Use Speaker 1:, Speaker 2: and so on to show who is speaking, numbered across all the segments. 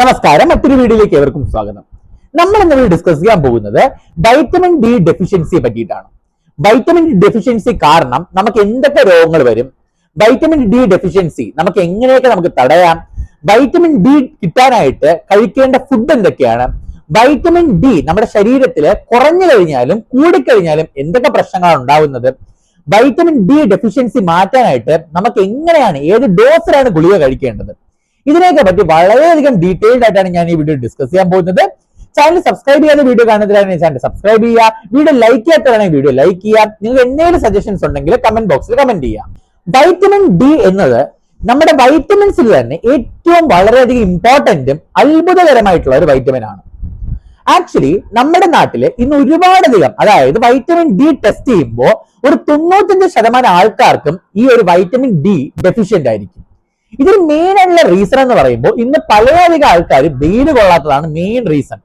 Speaker 1: നമസ്കാരം. മറ്റൊരു വീഡിയോയിലേക്ക് ഏവർക്കും സ്വാഗതം. നമ്മൾ ഇന്ന് ഡിസ്കസ് ചെയ്യാൻ പോകുന്നത് വൈറ്റമിൻ ഡി ഡെഫിഷ്യൻസിയെ പറ്റിയിട്ടാണ്. വൈറ്റമിൻ ഡി ഡെഫിഷ്യൻസി കാരണം നമുക്ക് എന്തൊക്കെ രോഗങ്ങൾ വരും? വൈറ്റമിൻ ഡി ഡെഫിഷ്യൻസി നമുക്ക് എങ്ങനെയൊക്കെ നമുക്ക് തടയാം? വൈറ്റമിൻ ഡി കിട്ടാനായിട്ട് കഴിക്കേണ്ട ഫുഡ് എന്തൊക്കെയാണ്? വൈറ്റമിൻ ഡി നമ്മുടെ ശരീരത്തിൽ കുറഞ്ഞു കഴിഞ്ഞാലും കൂടിക്കഴിഞ്ഞാലും എന്തൊക്കെ പ്രശ്നങ്ങളാണ് ഉണ്ടാവുന്നത്? വൈറ്റമിൻ ഡി ഡെഫിഷ്യൻസി മാറ്റാനായിട്ട് നമുക്ക് എങ്ങനെയാണ് ഏത് ഡോസിലാണ് ഗുളിക കഴിക്കേണ്ടത്? ഇതിനെയൊക്കെ പറ്റി വളരെയധികം ഡീറ്റെയിൽഡ് ആയിട്ടാണ് ഞാൻ ഈ വീഡിയോ ഡിസ്കസ് ചെയ്യാൻ പോകുന്നത്. ചാനൽ സബ്സ്ക്രൈബ് ചെയ്യാതെ വീഡിയോ കാണുന്നതിനാണ് ചാനൽ സബ്സ്ക്രൈബ് ചെയ്യുക. വീഡിയോ ലൈക്ക് ചെയ്യാത്തവരാണെങ്കിൽ വീഡിയോ ലൈക്ക് ചെയ്യുക. നിങ്ങൾ എന്തെങ്കിലും സജഷൻസ് ഉണ്ടെങ്കിൽ കമന്റ് ബോക്സിൽ കമന്റ് ചെയ്യുക. വൈറ്റമിൻ ഡി എന്നത് നമ്മുടെ വൈറ്റമിൻസിൽ തന്നെ ഏറ്റവും വളരെയധികം ഇമ്പോർട്ടന്റും അത്ഭുതകരമായിട്ടുള്ള ഒരു വൈറ്റമിൻ ആണ്. ആക്ച്വലി നമ്മുടെ നാട്ടിൽ ഇന്ന് ഒരുപാടധികം അതായത് വൈറ്റമിൻ ഡി ടെസ്റ്റ് ചെയ്യുമ്പോൾ ഒരു തൊണ്ണൂറ്റഞ്ച് ശതമാനം ആൾക്കാർക്കും ഈ ഒരു വൈറ്റമിൻ ഡി ഡെഫിഷ്യന്റ് ആയിരിക്കും. ഇതിന് മെയിൻ ആയിട്ടുള്ള റീസൺ എന്ന് പറയുമ്പോൾ ഇന്ന് പലയധികം ആൾക്കാർ വെയിൽ കൊള്ളാത്തതാണ് മെയിൻ റീസൺ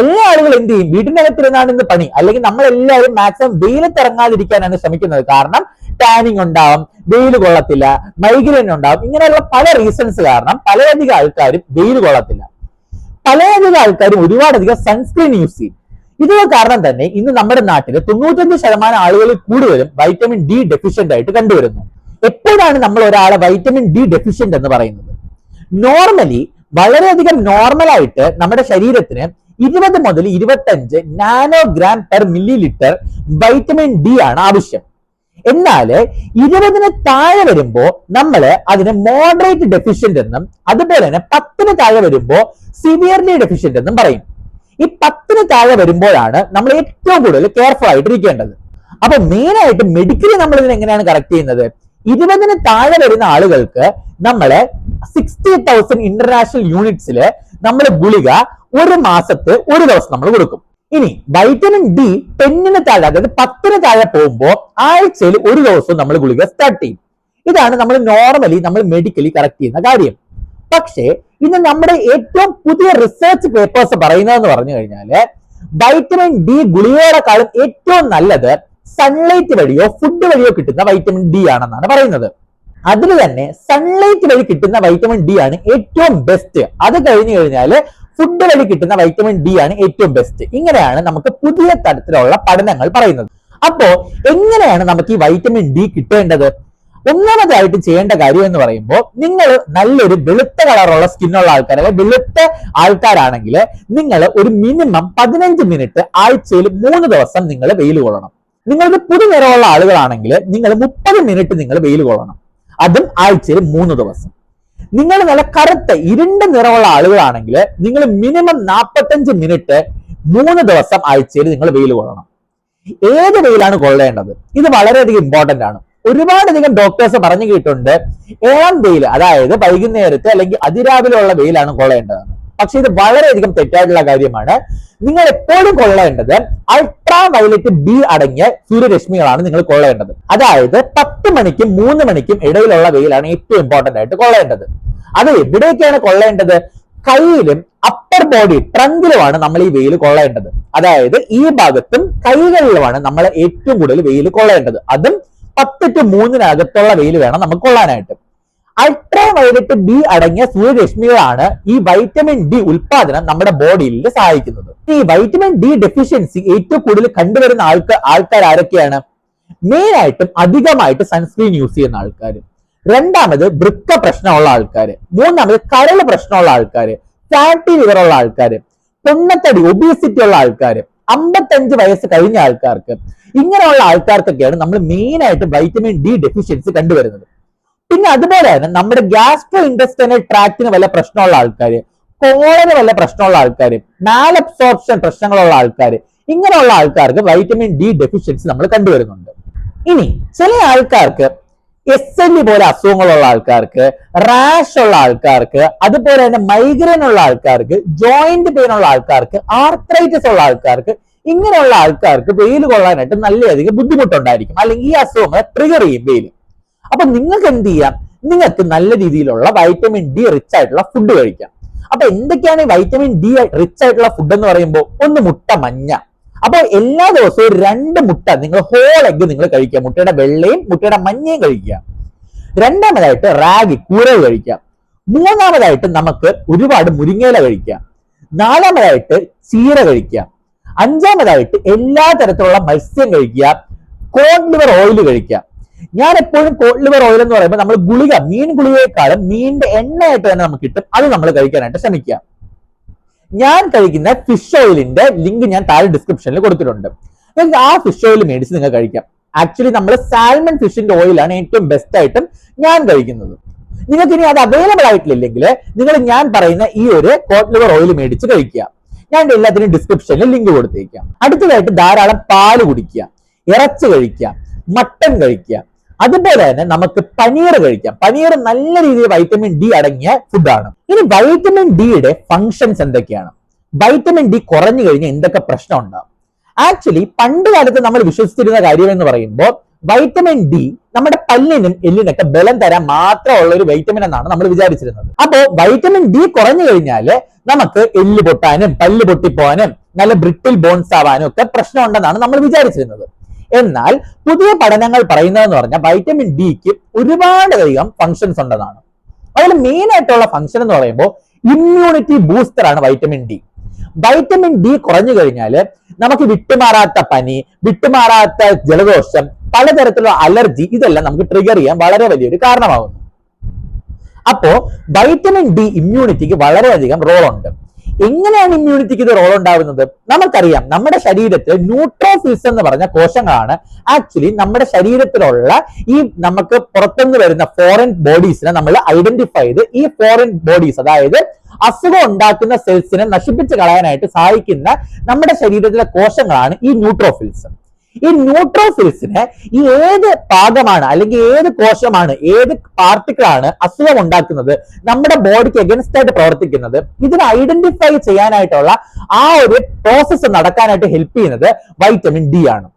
Speaker 1: എല്ലാ ആളുകളും എന്ത് ചെയ്യും? വീട്ടിനകത്തിരുന്നാണ് ഇന്ന് പണി. അല്ലെങ്കിൽ നമ്മളെല്ലാവരും മാക്സിമം വെയിലത്ത് ഇറങ്ങാതിരിക്കാനാണ് ശ്രമിക്കുന്നത്. കാരണം ടാനിങ് ഉണ്ടാവും വെയിൽ കൊള്ളത്തില്ല മൈഗ്രെയിൻ ഉണ്ടാവും. ഇങ്ങനെയുള്ള പല റീസൺസ് കാരണം പലയധികം ആൾക്കാരും വെയിൽ കൊള്ളത്തില്ല. പലയധികം ആൾക്കാരും ഒരുപാടധികം സൺസ്ക്രീൻ യൂസ് ചെയ്യും. ഇത് കാരണം തന്നെ ഇന്ന് നമ്മുടെ നാട്ടിൽ തൊണ്ണൂറ്റഞ്ച് ശതമാനം ആളുകളിൽ കൂടുതലും വൈറ്റമിൻ ഡി ഡെഫിഷ്യന്റ് ആയിട്ട് കണ്ടുവരുന്നു. എപ്പോഴാണ് നമ്മൾ ഒരാളെ വൈറ്റമിൻ ഡി ഡെഫിഷ്യന്റ് എന്ന് പറയുന്നത്? നോർമലി വളരെയധികം നോർമലായിട്ട് നമ്മുടെ ശരീരത്തിന് ഇരുപത് മുതൽ ഇരുപത്തഞ്ച് nanogram per millilitre vitamin D ആണ് ആവശ്യം. എന്നാൽ ഇരുപതിന് താഴെ വരുമ്പോൾ നമ്മൾ അതിന് മോഡറേറ്റ് ഡെഫിഷ്യന്റ് എന്നും അതുപോലെ തന്നെ പത്തിന് താഴെ വരുമ്പോൾ സിവിയർലി ഡെഫിഷ്യന്റ് എന്നും പറയും. ഈ പത്തിന് താഴെ വരുമ്പോഴാണ് നമ്മൾ ഏറ്റവും കൂടുതൽ കെയർഫുൾ ആയിട്ടിരിക്കേണ്ടത് അപ്പൊ മെയിൻ ആയിട്ട് മെഡിക്കലി നമ്മൾ ഇതിനെ എങ്ങനെയാണ് കറക്റ്റ് ചെയ്യുന്നത്? ഇരുപതിന് താഴെ വരുന്ന ആളുകൾക്ക് നമ്മൾ സിക്സ്റ്റി തൗസൻഡ് ഇന്റർനാഷണൽ യൂണിറ്റ്സിൽ നമ്മൾ ഗുളിക ഒരു മാസത്തെ ഒരു ദിവസം നമ്മൾ കൊടുക്കും. ഇനി വൈറ്റമിൻ ഡി ടെന്നിന് താഴെ അതായത് പത്തിന് താഴെ പോകുമ്പോൾ ആഴ്ചയിൽ ഒരു ദിവസം നമ്മൾ ഗുളിക സ്റ്റാർട്ട് ചെയ്യും. ഇതാണ് നമ്മൾ നോർമലി നമ്മൾ മെഡിക്കലി കറക്റ്റ് ചെയ്യുന്ന കാര്യം. പക്ഷേ ഇന്ന് നമ്മുടെ ഏറ്റവും പുതിയ റിസർച്ച് പേപ്പേഴ്സ് പറയുന്നതെന്ന് പറഞ്ഞു കഴിഞ്ഞാൽ വൈറ്റമിൻ ഡി ഗുളികകളെക്കാളും ഏറ്റവും നല്ലത് സൺലൈറ്റ് വഴിയോ ഫുഡ് വഴിയോ കിട്ടുന്ന വൈറ്റമിൻ ഡി ആണെന്നാണ് പറയുന്നത്. അതിൽ തന്നെ സൺലൈറ്റ് വഴി കിട്ടുന്ന വൈറ്റമിൻ ഡി ആണ് ഏറ്റവും ബെസ്റ്റ് അത് കഴിഞ്ഞു കഴിഞ്ഞാൽ ഫുഡ് വഴി കിട്ടുന്ന വൈറ്റമിൻ ഡി ആണ് ഏറ്റവും ബെസ്റ്റ് ഇങ്ങനെയാണ് നമുക്ക് പുതിയ തരത്തിലുള്ള പഠനങ്ങൾ പറയുന്നത്. അപ്പോ എങ്ങനെയാണ് നമുക്ക് ഈ വൈറ്റമിൻ ഡി കിട്ടേണ്ടത്? ഒന്നാമതായിട്ട് ചെയ്യേണ്ട കാര്യം എന്ന് പറയുമ്പോൾ നിങ്ങൾ നല്ലൊരു വെളുത്ത കളറുള്ള സ്കിന്നുള്ള ആൾക്കാർ അല്ലെങ്കിൽ വെളുത്ത ആൾക്കാരാണെങ്കിൽ നിങ്ങൾ ഒരു മിനിമം പതിനഞ്ച് മിനിറ്റ് ആഴ്ചയിൽ മൂന്ന് ദിവസം നിങ്ങൾ വെയിൽ കൊള്ളണം. നിങ്ങൾക്ക് പുതു നിറമുള്ള ആളുകളാണെങ്കിൽ നിങ്ങൾ മുപ്പത് മിനിറ്റ് നിങ്ങൾ വെയിൽ കൊള്ളണം. അതും ആഴ്ചയിൽ മൂന്ന് ദിവസം. നിങ്ങൾ നല്ല കറുത്ത ഇരുണ്ട നിറമുള്ള ആളുകളാണെങ്കിൽ നിങ്ങൾ മിനിമം നാൽപ്പത്തഞ്ച് മിനിറ്റ് മൂന്ന് ദിവസം ആഴ്ചയിൽ നിങ്ങൾ വെയിൽ കൊള്ളണം. ഏത് വെയിലാണ് കൊള്ളേണ്ടത്? ഇത് വളരെയധികം ഇമ്പോർട്ടന്റ് ആണ്. ഒരുപാടധികം ഡോക്ടേഴ്സ് പറഞ്ഞു കേട്ടിട്ടുണ്ട്. ഏഴാം വെയിൽ അതായത് വൈകുന്നേരത്തെ അല്ലെങ്കിൽ അതിരാവിലെ ഉള്ള വെയിലാണ് കൊള്ളേണ്ടത്. പക്ഷെ ഇത് വളരെയധികം തെറ്റായിട്ടുള്ള കാര്യമാണ്. നിങ്ങൾ എപ്പോഴും കൊള്ളേണ്ടത് അൾട്രാ വയലറ്റ് ബി അടങ്ങിയ സൂര്യരശ്മികളാണ് നിങ്ങൾ കൊള്ളേണ്ടത്. അതായത് പത്ത് മണിക്കും മൂന്ന് മണിക്കും ഇടയിലുള്ള വെയിലാണ് ഏറ്റവും ഇമ്പോർട്ടന്റ് ആയിട്ട് കൊള്ളേണ്ടത്. അത് എവിടെയൊക്കെയാണ് കൊള്ളേണ്ടത്? കയ്യിലും അപ്പർ ബോഡി ട്രങ്കിലുമാണ് നമ്മൾ ഈ വെയിൽ കൊള്ളേണ്ടത്. അതായത് ഈ ഭാഗത്തും കൈകളിലുമാണ് നമ്മൾ ഏറ്റവും കൂടുതൽ വെയിൽ കൊള്ളേണ്ടത്. അതും പത്ത് ടു മൂന്നിനകത്തുള്ള വെയിൽ വേണം നമുക്ക് കൊള്ളാനായിട്ട്. അൾട്രാ വയലറ്റ് ബി അടങ്ങിയ സൂര്യരശ്മികളാണ് ഈ വൈറ്റമിൻ ഡി ഉൽപാദനം നമ്മുടെ ബോഡിയിൽ സഹായിക്കുന്നത്. ഈ വൈറ്റമിൻ ഡി ഡെഫിഷ്യൻസി ഏറ്റവും കൂടുതൽ കണ്ടുവരുന്ന ആൾക്കാർ ആൾക്കാർ ആരൊക്കെയാണ്? മെയിൻ ആയിട്ടും അധികമായിട്ട് സൺസ്ക്രീൻ യൂസ് ചെയ്യുന്ന ആൾക്കാർ രണ്ടാമത് വൃക്ക പ്രശ്നമുള്ള ആൾക്കാർ മൂന്നാമത് കരൾ പ്രശ്നമുള്ള ആൾക്കാർ ഫാറ്റി ലിവർ ഉള്ള ആൾക്കാർ പൊണ്ണത്തടി ഒബീസിറ്റി ഉള്ള ആൾക്കാർ അമ്പത്തഞ്ച് വയസ്സ് കഴിഞ്ഞ ആൾക്കാർക്ക്. ഇങ്ങനെയുള്ള ആൾക്കാർക്കൊക്കെയാണ് നമ്മൾ മെയിൻ ആയിട്ട് വൈറ്റമിൻ ഡി ഡെഫിഷ്യൻസി കണ്ടുവരുന്നത്. പിന്നെ അതുപോലെ തന്നെ നമ്മുടെ ഗ്യാസ്ട്രോ ഇൻഡസ്റ്റൈനൽ ട്രാക്റ്റിന് വല്ല പ്രശ്നമുള്ള ആൾക്കാർ കോളന് വല്ല പ്രശ്നമുള്ള ആൾക്കാർ മാലബ്സോർപ്ഷൻ പ്രശ്നങ്ങളുള്ള ആൾക്കാർ ഇങ്ങനെയുള്ള ആൾക്കാർക്ക് വൈറ്റമിൻ ഡി ഡെഫിഷ്യൻസി നമ്മൾ കണ്ടുവരുന്നുണ്ട്. ഇനി ചില ആൾക്കാർക്ക് എസ് എൽ പോലെ അസുഖങ്ങളുള്ള ആൾക്കാർക്ക് റാഷ് ഉള്ള ആൾക്കാർക്ക് അതുപോലെ തന്നെ മൈഗ്രെയിൻ ഉള്ള ആൾക്കാർക്ക് ജോയിന്റ് പെയിൻ ഉള്ള ആൾക്കാർക്ക് ആർത്രൈറ്റിസ് ഉള്ള ആൾക്കാർക്ക് ഇങ്ങനെയുള്ള ആൾക്കാർക്ക് വെയിൽ കൊള്ളാനായിട്ട് നല്ലധികം ബുദ്ധിമുട്ടുണ്ടായിരിക്കും. അല്ലെങ്കിൽ ഈ അസുഖങ്ങളെ ട്രിഗർ ചെയ്യും വെയിൽ അപ്പൊ നിങ്ങൾക്ക് എന്ത് ചെയ്യാം? നിങ്ങൾക്ക് നല്ല രീതിയിലുള്ള വൈറ്റമിൻ ഡി റിച്ച് ആയിട്ടുള്ള ഫുഡ് കഴിക്കാം. അപ്പൊ എന്തൊക്കെയാണ് ഈ വൈറ്റമിൻ ഡി റിച്ച് ആയിട്ടുള്ള ഫുഡ് എന്ന് പറയുമ്പോൾ? ഒന്ന് മുട്ട മഞ്ഞ. അപ്പൊ എല്ലാ ദിവസവും രണ്ട് മുട്ട നിങ്ങൾ ഹോൾ എഗ് നിങ്ങൾ കഴിക്കുക. മുട്ടയുടെ വെള്ളയും മുട്ടയുടെ മഞ്ഞയും കഴിക്കുക. രണ്ടാമതായിട്ട് റാഗി കൂരകൾ കഴിക്കാം. മൂന്നാമതായിട്ട് നമുക്ക് ഒരുപാട് മുരിങ്ങയില കഴിക്കാം. നാലാമതായിട്ട് ചീര കഴിക്കാം. അഞ്ചാമതായിട്ട് എല്ലാ തരത്തിലുള്ള മത്സ്യം കഴിക്കുക. കോൺ ലിവർ ഓയിൽ കഴിക്കുക ഞാൻ എപ്പോഴും ലിവർ ഓയിൽ എന്ന് പറയുമ്പോൾ നമ്മൾ ഗുളിക മീൻ ഗുളികയെക്കാളും മീനിന്റെ എണ്ണയായിട്ട് തന്നെ നമുക്ക് കിട്ടും. അത് നമ്മൾ കഴിക്കാനായിട്ട് ശ്രമിക്കുക. ഞാൻ കഴിക്കുന്ന ഫിഷ് ഓയിലിന്റെ ലിങ്ക് ഞാൻ താഴെ ഡിസ്ക്രിപ്ഷനിൽ കൊടുത്തിട്ടുണ്ട്. നിങ്ങൾക്ക് ആ ഫിഷ് ഓയിൽ മേടിച്ച് നിങ്ങൾ കഴിക്കാം. ആക്ച്വലി നമ്മൾ സാൽമൺ ഫിഷിന്റെ ഓയിലാണ് ഏറ്റവും ബെസ്റ്റ് ആയിട്ടും ഞാൻ കഴിക്കുന്നത്. നിങ്ങൾക്ക് ഇനി അത് അവൈലബിൾ ആയിട്ടില്ലെങ്കിൽ നിങ്ങൾ ഞാൻ പറയുന്ന ഈ ഒരു കോട്ട് ലിവർ ഓയിൽ മേടിച്ച് കഴിക്കുക. ഞാൻ എല്ലാത്തിനും ഡിസ്ക്രിപ്ഷനിൽ ലിങ്ക് കൊടുത്തേക്കാം. അടുത്തതായിട്ട് ധാരാളം പാൽ കുടിക്കുക. ഇറച്ചി കഴിക്കുക. മട്ടൻ കഴിക്കുക. അതുപോലെ തന്നെ നമുക്ക് പനീർ കഴിക്കാം. പനീർ നല്ല രീതിയിൽ വൈറ്റമിൻ ഡി അടങ്ങിയ ഫുഡാണ് ഇനി വൈറ്റമിൻ ഡിയുടെ ഫങ്ഷൻസ് എന്തൊക്കെയാണ്? വൈറ്റമിൻ ഡി കുറഞ്ഞു കഴിഞ്ഞാൽ എന്തൊക്കെ പ്രശ്നം ഉണ്ടാവും ആക്ച്വലി പണ്ട് കാലത്ത് നമ്മൾ വിശ്വസിച്ചിരുന്ന കാര്യം എന്ന് പറയുമ്പോൾ വൈറ്റമിൻ ഡി നമ്മുടെ പല്ലിനും എല്ലിനൊക്കെ ബലം തരാൻ മാത്രമുള്ള ഒരു വൈറ്റമിൻ എന്നാണ് നമ്മൾ വിചാരിച്ചിരുന്നത്. അപ്പോൾ വൈറ്റമിൻ ഡി കുറഞ്ഞു കഴിഞ്ഞാൽ നമുക്ക് എല്ല് പൊട്ടാനും പല്ല് പൊട്ടിപ്പോവാനും നല്ല ബ്രിട്ടിൽ ബോൺസ് ആവാനും ഒക്കെ പ്രശ്നം ഉണ്ടെന്നാണ് നമ്മൾ വിചാരിച്ചിരുന്നത്. എന്നാൽ പുതിയ പഠനങ്ങൾ പറയുന്നതെന്ന് പറഞ്ഞാൽ വൈറ്റമിൻ ഡിക്ക് ഒരുപാട് അധികം ഫങ്ഷൻസ് ഉണ്ടെന്നാണ്. അതിൽ മെയിൻ ആയിട്ടുള്ള ഫങ്ഷൻ എന്ന് പറയുമ്പോൾ ഇമ്മ്യൂണിറ്റി ബൂസ്റ്റർ ആണ് വൈറ്റമിൻ ഡി വൈറ്റമിൻ ഡി കുറഞ്ഞു കഴിഞ്ഞാൽ നമുക്ക് വിട്ടുമാറാത്ത പനി വിട്ടുമാറാത്ത ജലദോഷം പലതരത്തിലുള്ള അലർജി ഇതെല്ലാം നമുക്ക് ട്രിഗർ ചെയ്യാൻ വളരെ വലിയൊരു കാരണമാകുന്നു. അപ്പോ വൈറ്റമിൻ ഡി ഇമ്മ്യൂണിറ്റിക്ക് വളരെയധികം റോൾ ഉണ്ട്. എങ്ങനെയാണ് ഇമ്മ്യൂണിറ്റിക്ക് ഇത് റോൾ ഉണ്ടാവുന്നത് നമുക്കറിയാം നമ്മുടെ ശരീരത്തിൽ ന്യൂട്രോഫിൽസ് എന്ന് പറഞ്ഞ കോശങ്ങളാണ് ആക്ച്വലി നമ്മുടെ ശരീരത്തിലുള്ള ഈ നമുക്ക് പുറത്തുനിന്ന് വരുന്ന ഫോറിൻ ബോഡീസിനെ നമ്മൾ ഐഡന്റിഫൈ ചെയ്ത് ഈ ഫോറിൻ ബോഡീസ് അതായത് അസുഖം ഉണ്ടാക്കുന്ന സെൽസിനെ നശിപ്പിച്ച് കളയാനായിട്ട് സഹായിക്കുന്ന നമ്മുടെ ശരീരത്തിലെ കോശങ്ങളാണ് ഈ ന്യൂട്രോഫിൽസ് ഈ ന്യൂട്രോഫിൽസിന് ഈ ഏത് ഭാഗമാണ് അല്ലെങ്കിൽ ഏത് കോശമാണ് ഏത് പാർട്ടിക്കിളാണ് അസുഖം ഉണ്ടാക്കുന്നത് നമ്മുടെ ബോഡിക്ക് എഗൻസ്റ്റ് ആയിട്ട് പ്രവർത്തിക്കുന്നത് ഇതിനെ ഐഡന്റിഫൈ ചെയ്യാനായിട്ടുള്ള ആ ഒരു പ്രോസസ്സ് നടക്കാനായിട്ട് ഹെൽപ്പ് ചെയ്യുന്നത് വൈറ്റമിൻ ഡി ആണ്.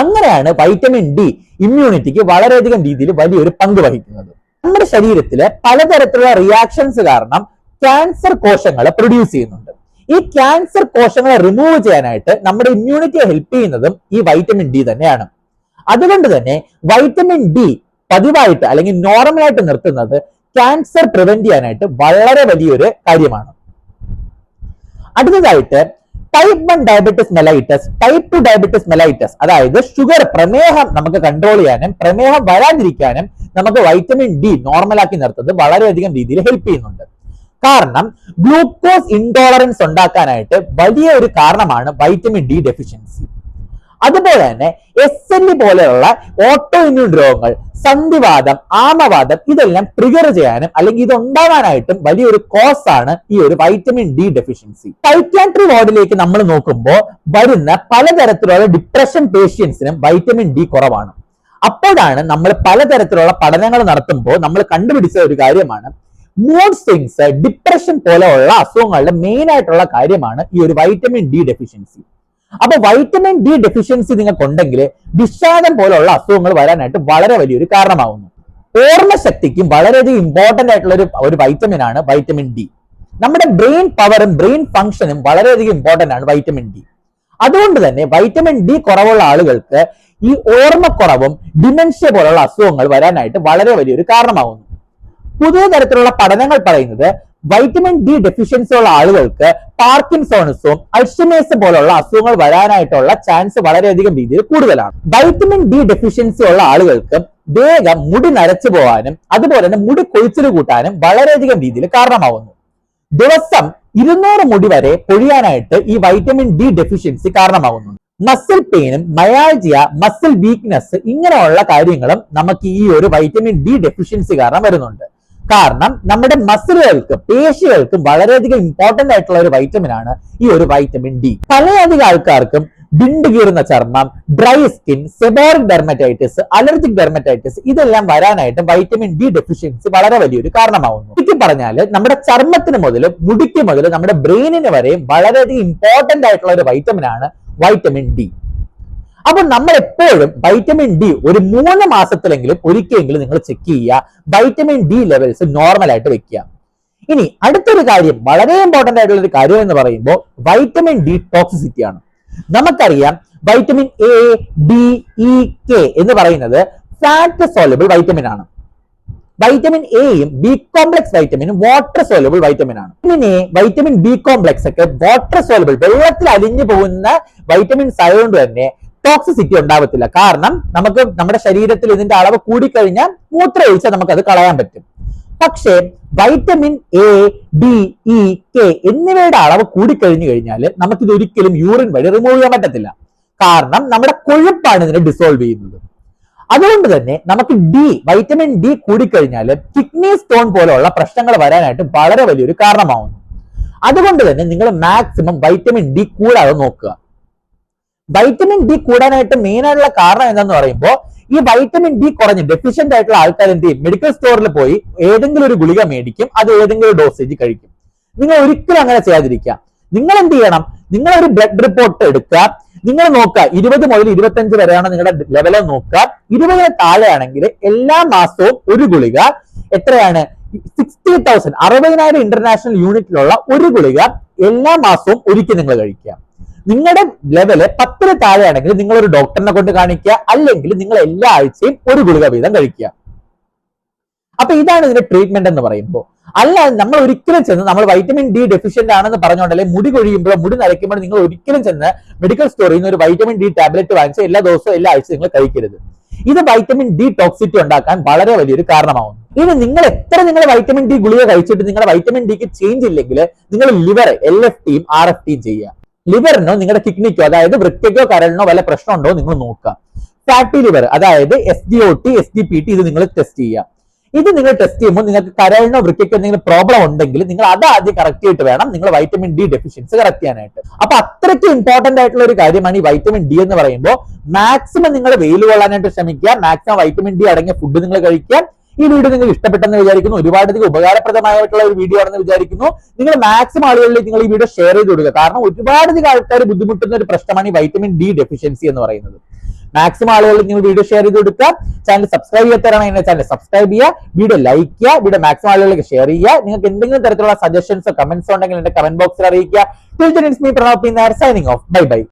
Speaker 1: അങ്ങനെയാണ് വൈറ്റമിൻ ഡി ഇമ്മ്യൂണിറ്റിക്ക് വളരെയധികം രീതിയിൽ വലിയൊരു പങ്ക് വഹിക്കുന്നത്. നമ്മുടെ ശരീരത്തിലെ പലതരത്തിലുള്ള റിയാക്ഷൻസ് കാരണം ക്യാൻസർ കോശങ്ങളെ പ്രൊഡ്യൂസ് ചെയ്യുന്നുണ്ട്. ഈ ക്യാൻസർ കോശങ്ങളെ റിമൂവ് ചെയ്യാനായിട്ട് നമ്മുടെ ഇമ്മ്യൂണിറ്റിയെ ഹെൽപ്പ് ചെയ്യുന്നതും ഈ വൈറ്റമിൻ ഡി തന്നെയാണ്. അതുകൊണ്ട് തന്നെ വൈറ്റമിൻ ഡി പതിവായിട്ട് അല്ലെങ്കിൽ നോർമലായിട്ട് നിർത്തുന്നത് ക്യാൻസർ പ്രിവെന്റ് ചെയ്യാനായിട്ട് വളരെ വലിയൊരു കാര്യമാണ്. അടുത്തതായിട്ട് type one diabetes mellitus type two diabetes mellitus അതായത് ഷുഗർ പ്രമേഹം നമുക്ക് കൺട്രോൾ ചെയ്യാനും പ്രമേഹം വരാതിരിക്കാനും നമുക്ക് വൈറ്റമിൻ ഡി നോർമലാക്കി നിർത്തുന്നത് വളരെയധികം രീതിയിൽ ഹെൽപ്പ് ചെയ്യുന്നുണ്ട്. കാരണം ഗ്ലൂക്കോസ് ഇൻടോളറൻസ് ഉണ്ടാക്കാനായിട്ട് വലിയ ഒരു കാരണമാണ് വൈറ്റമിൻ ഡി ഡെഫിഷ്യൻസി അതുപോലെ തന്നെ എസ് എൻ പോലെയുള്ള ഓട്ടോ ഇമ്മ്യൂൺ രോഗങ്ങൾ സന്ധിവാദം ആമവാദം ഇതെല്ലാം ട്രിഗർ ചെയ്യാനും അല്ലെങ്കിൽ ഇത് ഉണ്ടാകാനായിട്ടും വലിയൊരു കോസ് ആണ് ഈ ഒരു വൈറ്റമിൻ ഡി ഡെഫിഷ്യൻസി സൈക്യാട്രി വാർഡിലേക്ക് നമ്മൾ നോക്കുമ്പോൾ വരുന്ന പലതരത്തിലുള്ള ഡിപ്രഷൻ പേഷ്യൻസിനും വൈറ്റമിൻ ഡി കുറവാണ്. അപ്പോഴാണ് നമ്മൾ പലതരത്തിലുള്ള പഠനങ്ങൾ നടത്തുമ്പോൾ നമ്മൾ കണ്ടുപിടിച്ച ഒരു കാര്യമാണ് മൂഡ് സ്വിങ്സ് ഡിപ്രഷൻ പോലെയുള്ള അസുഖങ്ങളുടെ മെയിൻ ആയിട്ടുള്ള കാര്യമാണ് ഈ ഒരു വൈറ്റമിൻ ഡി ഡെഫിഷ്യൻസി അപ്പൊ വൈറ്റമിൻ ഡി ഡെഫിഷ്യൻസി നിങ്ങൾക്ക് ഉണ്ടെങ്കിൽ വിഷാദം പോലെയുള്ള അസുഖങ്ങൾ വരാനായിട്ട് വളരെ വലിയൊരു കാരണമാവുന്നു. ഓർമ്മശക്തിക്കും വളരെയധികം ഇമ്പോർട്ടന്റ് ആയിട്ടുള്ള ഒരു ഒരു വൈറ്റമിൻ ആണ് വൈറ്റമിൻ ഡി നമ്മുടെ ബ്രെയിൻ പവറും ബ്രെയിൻ ഫംഗ്ഷനും വളരെയധികം ഇമ്പോർട്ടന്റ് ആണ് വൈറ്റമിൻ ഡി അതുകൊണ്ട് തന്നെ വൈറ്റമിൻ ഡി കുറവുള്ള ആളുകൾക്ക് ഈ ഓർമ്മക്കുറവും ഡിമെൻഷ്യ പോലുള്ള അസുഖങ്ങൾ വരാനായിട്ട് വളരെ വലിയൊരു കാരണമാവുന്നു. പുതിയ തരത്തിലുള്ള പഠനങ്ങൾ പറയുന്നത് വൈറ്റമിൻ ഡി ഡെഫിഷ്യൻസി ഉള്ള ആളുകൾക്ക് പാർക്കിൻസോൺസും അൾഷിമേഴ്സും പോലുള്ള അസുഖങ്ങൾ വരാനായിട്ടുള്ള ചാൻസ് വളരെയധികം രീതിയിൽ കൂടുതലാണ്. വൈറ്റമിൻ ഡി ഡെഫിഷ്യൻസി ഉള്ള ആളുകൾക്ക് വേഗം മുടി നരച്ചു പോകാനും അതുപോലെ തന്നെ മുടി കൊഴിച്ചിൽ കൂട്ടാനും വളരെയധികം രീതിയിൽ കാരണമാവുന്നു. ദിവസം ഇരുന്നൂറ് മുടി വരെ പൊഴിയാനായിട്ട് ഈ വൈറ്റമിൻ ഡി ഡെഫിഷ്യൻസി കാരണമാകുന്നു മസിൽ പെയിനും മയാൾജിയ മസിൽ വീക്ക്നെസ് ഇങ്ങനെയുള്ള കാര്യങ്ങളും നമുക്ക് ഈ ഒരു വൈറ്റമിൻ ഡി ഡെഫിഷ്യൻസി കാരണം വരുന്നുണ്ട്. കാരണം നമ്മുടെ മസിലുകൾക്ക് പേശികൾക്കും വളരെയധികം ഇമ്പോർട്ടന്റ് ആയിട്ടുള്ള ഒരു വൈറ്റമിൻ ആണ് ഈ ഒരു വൈറ്റമിൻ ഡി പലയധികം ആൾക്കാർക്കും ബിണ്ടുകീറുന്ന ചർമ്മം dry skin seborrhoeic dermatitis allergic dermatitis ഇതെല്ലാം വരാനായിട്ട് വൈറ്റമിൻ ഡി ഡെഫിഷ്യൻസി വളരെ വലിയൊരു കാരണമാവുന്നു. ഇത് പറഞ്ഞാൽ നമ്മുടെ ചർമ്മത്തിന് മുതൽ മുടിക്ക് മുതൽ നമ്മുടെ ബ്രെയിനിന് വരെയും വളരെയധികം ഇമ്പോർട്ടന്റ് ആയിട്ടുള്ള ഒരു വൈറ്റമിൻ ആണ് വൈറ്റമിൻ ഡി അപ്പൊ നമ്മൾ എപ്പോഴും വൈറ്റമിൻ ഡി ഒരു മൂന്ന് മാസത്തിലെങ്കിലും ഒരിക്കലെങ്കിലും നിങ്ങൾ ചെക്ക് ചെയ്യുക. വൈറ്റമിൻ ഡി ലെവൽസ് നോർമൽ ആയിട്ട് വെക്കുക. ഇനി അടുത്തൊരു കാര്യം വളരെ ഇമ്പോർട്ടന്റ് ആയിട്ടുള്ള ഒരു കാര്യം എന്ന് പറയുമ്പോൾ വൈറ്റമിൻ ഡി ടോക്സിസിറ്റി ആണ്. നമുക്കറിയാം vitamin A D E K എന്ന് പറയുന്നത് ഫാറ്റ് സോലബിൾ വൈറ്റമിൻ ആണ്. വൈറ്റമിൻ എയും ബി കോംപ്ലക്സ് വൈറ്റമിനും വാട്ടർ സോലബിൾ വൈറ്റമിൻ ആണ്. എ വൈറ്റമിൻ ബി കോംപ്ലക്സ് ഒക്കെ വാട്ടർ സോലബിൾ വെള്ളത്തിൽ അലിഞ്ഞു പോകുന്ന വൈറ്റമിൻസ് ആയതുകൊണ്ട് തന്നെ ടോക്സിസിറ്റി ഉണ്ടാവത്തില്ല. കാരണം നമുക്ക് നമ്മുടെ ശരീരത്തിൽ ഇതിന്റെ അളവ് കൂടിക്കഴിഞ്ഞാൽ നമുക്ക് അത് കളയാൻ പറ്റും. പക്ഷേ vitamin A D E K എന്നിവയുടെ അളവ് കൂടിക്കഴിഞ്ഞു കഴിഞ്ഞാൽ നമുക്കിത് ഒരിക്കലും യൂറിൻ വഴി റിമൂവ് ചെയ്യാൻ പറ്റത്തില്ല. കാരണം നമ്മുടെ കൊഴുപ്പാണ് ഇതിനെ ഡിസോൾവ് ചെയ്യുന്നത്. അതുകൊണ്ട് തന്നെ നമുക്ക് ഡി വൈറ്റമിൻ ഡി കൂടിക്കഴിഞ്ഞാൽ കിഡ്നി സ്റ്റോൺ പോലെയുള്ള പ്രശ്നങ്ങൾ വരാനായിട്ട് വളരെ വലിയൊരു കാരണമാവുന്നു. അതുകൊണ്ട് തന്നെ നിങ്ങൾ മാക്സിമം വൈറ്റമിൻ ഡി കൂടാതെ നോക്കുക. വൈറ്റമിൻ ഡി കൂടാനായിട്ട് മെയിൻ ആയിട്ടുള്ള കാരണം എന്താന്ന് പറയുമ്പോൾ ഈ വൈറ്റമിൻ ഡി കുറഞ്ഞ് ഡെഫിഷ്യന്റ് ആയിട്ടുള്ള ആൾക്കാർ എന്ത് ചെയ്യും? മെഡിക്കൽ സ്റ്റോറിൽ പോയി ഏതെങ്കിലും ഒരു ഗുളിക മേടിക്കും അത് ഏതെങ്കിലും ഡോസേജ് കഴിക്കും. നിങ്ങൾ ഒരിക്കലും അങ്ങനെ ചെയ്യാതിരിക്കുക. നിങ്ങൾ എന്ത് ചെയ്യണം? നിങ്ങൾ ഒരു ബ്ലഡ് റിപ്പോർട്ട് എടുക്കുക. നിങ്ങൾ നോക്കുക ഇരുപത് മുതൽ ഇരുപത്തഞ്ച് വരെയാണ് നിങ്ങളുടെ ലെവൽ നോക്കുക. ഇരുപതിന് താഴെയാണെങ്കിൽ എല്ലാ മാസവും ഒരു ഗുളിക. എത്രയാണ്? സിക്സ്റ്റി തൗസൻഡ് അറുപതിനായിരം ഇന്റർനാഷണൽ യൂണിറ്റിലുള്ള ഒരു ഗുളിക എല്ലാ മാസവും ഒരിക്കൽ നിങ്ങൾ കഴിക്കുക. നിങ്ങളുടെ ലെവൽ പത്തിന് താഴെയാണെങ്കിൽ നിങ്ങൾ ഒരു ഡോക്ടറിനെ കൊണ്ട് കാണിക്കുക അല്ലെങ്കിൽ നിങ്ങൾ എല്ലാ ആഴ്ചയും ഒരു ഗുളിക വീതം കഴിക്കുക. അപ്പൊ ഇതാണ് ഇതിന്റെ ട്രീറ്റ്മെന്റ് എന്ന് പറയുമ്പോൾ. അല്ല നമ്മൾ ഒരിക്കലും ചെന്ന് നമ്മൾ വൈറ്റമിൻ ഡി ഡെഫിഷ്യന്റ് ആണെന്ന് പറഞ്ഞുകൊണ്ടല്ലേ മുടി കൊഴിയുമ്പോഴോ മുടി നരയ്ക്കുമ്പോഴോ നിങ്ങൾ ഒരിക്കലും ചെന്ന് മെഡിക്കൽ സ്റ്റോറിൽ നിന്ന് ഒരു വൈറ്റമിൻ ഡി ടാബ്ലറ്റ് വാങ്ങിച്ച് എല്ലാ ദിവസവും എല്ലാ ആഴ്ചയും നിങ്ങൾ കഴിക്കരുത്. ഇത് വൈറ്റമിൻ ഡി ടോക്സിറ്റി ഉണ്ടാക്കാൻ വളരെ വലിയൊരു കാരണമാവുന്നു. ഇനി നിങ്ങൾ എത്ര നിങ്ങൾ വൈറ്റമിൻ ഡി ഗുളിക കഴിച്ചിട്ട് നിങ്ങളുടെ വൈറ്റമിൻ ഡിക്ക് ചേഞ്ച് ഇല്ലെങ്കിൽ നിങ്ങൾ ലിവർ എൽ എഫ് ടിയും ആർ എഫ് ടിയും ചെയ്യുക. ലിവറിനോ നിങ്ങളുടെ കിഡ്നിക്കോ അതായത് വൃക്കയ്ക്കോ കരളിനോ വല്ല പ്രശ്നമുണ്ടോ നിങ്ങൾ നോക്കുക. ഫാറ്റി ലിവർ അതായത് S D O T S D P T ഇത് നിങ്ങൾ ടെസ്റ്റ് ചെയ്യുക. ഇത് നിങ്ങൾ ടെസ്റ്റ് ചെയ്യുമ്പോൾ നിങ്ങൾക്ക് കരളിനോ വൃക്കയ്ക്കോ എന്തെങ്കിലും പ്രോബ്ലം ഉണ്ടെങ്കിൽ നിങ്ങൾ അത് ആദ്യം കറക്റ്റ് ചെയ്തിട്ട് വേണം. നിങ്ങൾ വൈറ്റമിൻ ഡി ഡെഫിഷ്യൻസി കറക്റ്റ് ചെയ്യാനായിട്ട്. അപ്പൊ അത്രയ്ക്ക് ഇമ്പോർട്ടന്റ് ആയിട്ടുള്ള ഒരു കാര്യമാണ് ഈ വൈറ്റമിൻ ഡി എന്ന് പറയുമ്പോൾ മാക്സിമം നിങ്ങൾ വെയിൽ കൊള്ളാനായിട്ട് ശ്രമിക്കുക. മാക്സിമം വൈറ്റമിൻ ഡി അടങ്ങിയ ഫുഡ് നിങ്ങൾ കഴിക്കുക. ഈ വീഡിയോ നിങ്ങൾക്ക് ഇഷ്ടപ്പെട്ടെന്ന് വിചാരിക്കുന്നു. ഒരുപാട് ഒരുപാടധികം ഉപകാരപ്രദമായിട്ടുള്ള ഒരു വീഡിയോ ആണെന്ന് വിചാരിക്കുന്നു. നിങ്ങൾ മാക്സിമം ആളുകളിലേക്ക് നിങ്ങൾ ഈ വീഡിയോ ഷെയർ ചെയ്ത് കൊടുക്കുക കാരണം ഒരുപാട് ഒരുപാടധികം ആൾക്കാർ ബുദ്ധിമുട്ടുന്ന ഒരു പ്രശ്നമാണ് ഈ വൈറ്റമിൻ ഡി ഡെഫിഷ്യൻസി എന്ന് പറയുന്നത്. മാക്സിമം ആളുകളിൽ നിങ്ങൾ വീഡിയോ ഷെയർ ചെയ്ത് കൊടുക്കുക ചാനൽ സബ്സ്ക്രൈബ് ചെയ്യാത്തവരാണ് എന്നെ ചാനൽ സബ്സ്ക്രൈബ് ചെയ്യുക. വീഡിയോ ലൈക്ക് ചെയ്യുക. വീഡിയോ മാക്സിമം ആളുകളിലേക്ക് ഷെയർ ചെയ്യുക. നിങ്ങൾക്ക് എന്തെങ്കിലും തരത്തിലുള്ള സജഷൻസോ കമന്റ്സോ ഉണ്ടെങ്കിൽ എന്റെ കമന്റ് ബോക്സിൽ അറിയിക്കുക. Signing off bye by